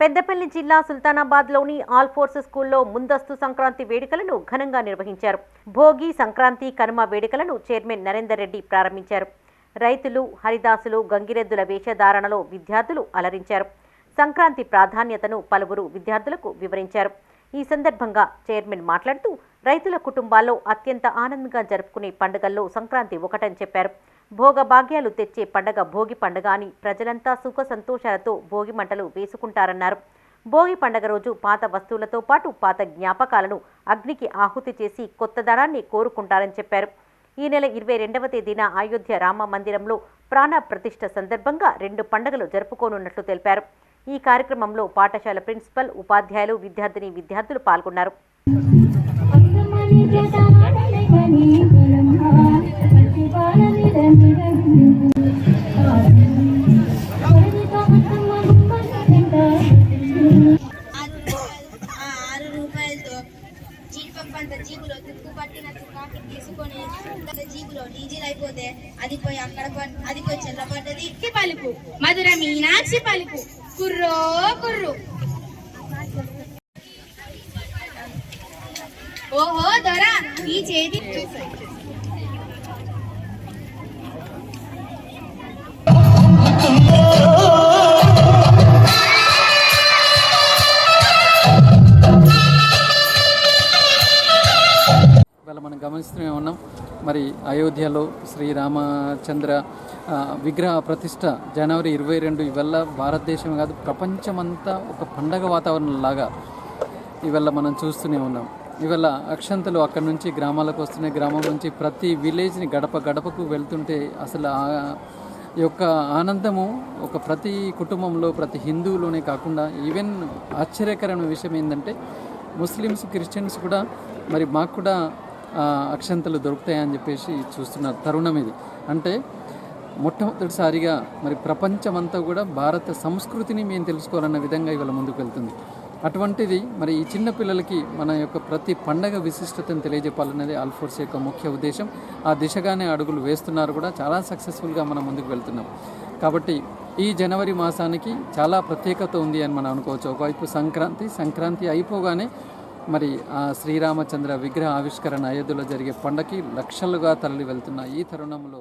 పెద్దపల్లి జిల్లా సుల్తానాబాద్లోని all force స్కూల్లో ముందస్తు సంక్రాంతి వేడుకలను ఘనంగా నిర్వహించారు. భోగి సంక్రాంతి కనుమ వేడుకలను చైర్మన్ నరేందర్ రెడ్డి ప్రారంభించారు. రైతులు హరిదాసులు గంగిరెద్దుల వేషధారణలో విద్యార్థులు అలరించారు. సంక్రాంతి ప్రాధాన్యతను పలువురు విద్యార్థులకు వివరించారు. ఈ సందర్భంగా చైర్మన్ మాట్లాడుతూ రైతుల కుటుంబాల్లో అత్యంత ఆనందంగా జరుపుకునే పండుగల్లో సంక్రాంతి ఒకటని చెప్పారు. భోగభాగ్యాలు తెచ్చే పండగ భోగి పండగ అని ప్రజలంతా సుఖ సంతోషాలతో భోగి మంటలు వేసుకుంటారన్నారు. భోగి పండగ రోజు పాత వస్తువులతో పాటు పాత జ్ఞాపకాలను అగ్నికి ఆహుతి చేసి కొత్త దరాన్ని కోరుకుంటారని చెప్పారు. ఈ నెల ఇరవై రెండవ తేదీన అయోధ్య రామ మందిరంలో ప్రాణ ప్రతిష్ట సందర్భంగా రెండు పండుగలు జరుపుకోనున్నట్లు తెలిపారు. ఈ కార్యక్రమంలో పాఠశాల ప్రిన్సిపల్ ఉపాధ్యాయులు విద్యార్థిని విద్యార్థులు పాల్గొన్నారు. ఆరు రూపాయలు ఆ ఆరు రూపాయలతో జీడిపప్పు అంత జీబులో తుక్కు పట్టిన చుక్కాకి తీసుకొని అంత జీబులో డీజిల్ అయిపోతే అది పోయి అక్కడ పడ్- అది పోయి చెల్లబడ్డది కి పలుకు మధుర మీనాక్షి పలుకు కుర్రో కుర్రు. ఓహో దొర ఈ చేతి మనం గమనిస్తూనే ఉన్నాం. మరి అయోధ్యలో శ్రీరామచంద్ర విగ్రహ ప్రతిష్ట జనవరి ఇరవై రెండు ఇవల్ల భారతదేశం కాదు ప్రపంచమంతా ఒక పండగ వాతావరణం లాగా ఇవల్ల మనం చూస్తూనే ఉన్నాం. ఇవల్ల అక్షంతలు అక్కడి నుంచి గ్రామాలకు వస్తున్నాయి. గ్రామం నుంచి ప్రతి విలేజ్ని గడప గడపకు వెళ్తుంటే అసలు ఆ ఈ యొక్క ఆనందము ఒక ప్రతి కుటుంబంలో ప్రతి హిందువులోనే కాకుండా ఈవెన్ ఆశ్చర్యకరమైన విషయం ఏంటంటే ముస్లిమ్స్ క్రిస్టియన్స్ కూడా మరి మాకు కూడా అక్షంతలు దొరుకుతాయని చెప్పేసి చూస్తున్న తరుణం ఇది. అంటే మొట్టమొదటిసారిగా మరి ప్రపంచమంతా కూడా భారత సంస్కృతిని మేము తెలుసుకోవాలన్న విధంగా ఇవాళ ముందుకు వెళ్తుంది. అటువంటిది మరి ఈ చిన్న పిల్లలకి మన యొక్క ప్రతి పండగ విశిష్టతను తెలియజెప్పాలన్నది ఆల్ఫోర్స్ యొక్క ముఖ్య ఉద్దేశం. ఆ దిశగానే అడుగులు వేస్తున్నారు కూడా. చాలా సక్సెస్ఫుల్గా మనం ముందుకు వెళ్తున్నాం. కాబట్టి ఈ జనవరి మాసానికి చాలా ప్రత్యేకత ఉంది అని మనం అనుకోవచ్చు. ఒకవైపు సంక్రాంతి సంక్రాంతి అయిపోగానే మరి ఆ శ్రీరామచంద్ర విగ్రహ ఆవిష్కరణ అయోధ్యలో జరిగే పండగకి లక్షలుగా తరలి వెళ్తున్న ఈ తరుణంలో